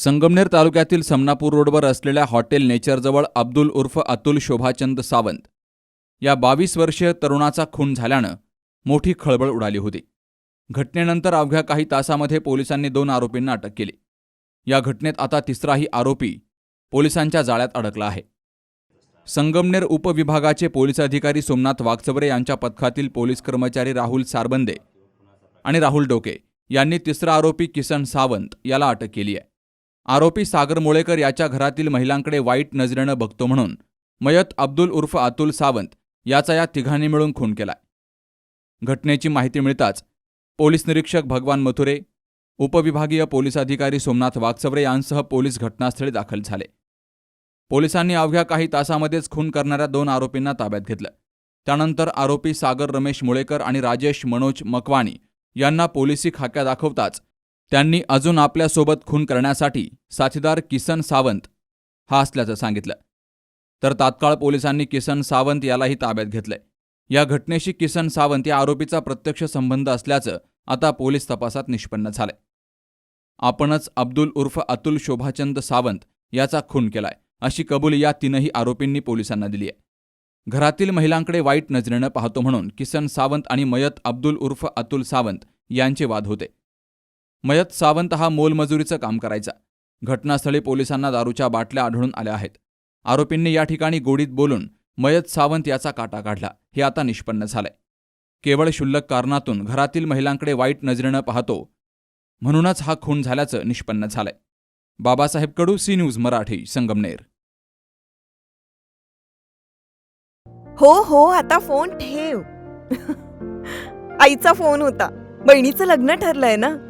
संगमनेर तालुक्यातील समनापूर रोडवर असलेल्या हॉटेल नेचरजवळ अब्दुल उर्फ अतुल शोभाचंद सावंत या बावीस वर्षीय तरुणाचा खून झाल्यानं मोठी खळबळ उडाली होती. घटनेनंतर अवघ्या काही तासामध्ये पोलिसांनी दोन आरोपींना अटक केली. या घटनेत आता तिसराही आरोपी पोलिसांच्या जाळ्यात अडकला आहे. संगमनेर उपविभागाचे पोलीस अधिकारी सोमनाथ वागचवरे यांच्या पथकातील पोलीस कर्मचारी राहुल सारबंदे आणि राहुल डोके यांनी तिसरा आरोपी किसन सावंत याला अटक केली आहे. आरोपी सागर मुळेकर याच्या घरातील महिलांकडे वाईट नजरेनं बघतो म्हणून मयत अब्दुल उर्फ अतुल सावंत याचा या तिघांनी मिळून खून केलाय. घटनेची माहिती मिळताच पोलीस निरीक्षक भगवान मथुरे उपविभागीय पोलीस अधिकारी सोमनाथ वागचवरे यांसह पोलीस घटनास्थळी दाखल झाले. पोलिसांनी अवघ्या काही तासामध्येच खून करणाऱ्या दोन आरोपींना ताब्यात घेतलं. त्यानंतर आरोपी सागर रमेश मुळेकर आणि राजेश मनोज मकवाणी यांना पोलिसी खाक्या दाखवताच त्यांनी अजून आपल्यासोबत खून करण्यासाठी साथीदार किसन सावंत हा असल्याचं सांगितलं. तर तात्काळ पोलिसांनी किसन सावंत यालाही ताब्यात घेतलंय. या घटनेशी किसन सावंत या आरोपीचा प्रत्यक्ष संबंध असल्याचं आता पोलीस तपासात निष्पन्न झालंय. आपणच अब्दुल उर्फ अतुल शोभाचंद सावंत याचा खून केलाय अशी कबुली या तीनही आरोपींनी पोलिसांना दिली आहे. घरातील महिलांकडे वाईट नजरेनं पाहतो म्हणून किसन सावंत आणि मयत अब्दुल उर्फ अतुल सावंत यांचे वाद होते. मयत सावंत हा मोलमजुरीचं काम करायचा. घटनास्थळी पोलिसांना दारूच्या बाटल्या आढळून आल्या आहेत. आरोपींनी या ठिकाणी गोडीत बोलून मयत सावंत याचा काटा काढला. हे आता निष्पन्न झालंय. केवळ क्षुल्लक कारणातून घरातील महिलांकडे वाईट नजरेनं पाहतो म्हणूनच हा खून झाल्याचं निष्पन्न झालंय. Babasaheb Kadu C news Marathi Sangamner. हो हो आता फोन ठेव. आईचा फोन होता. बहिणीचं लग्न ठरलंय ना?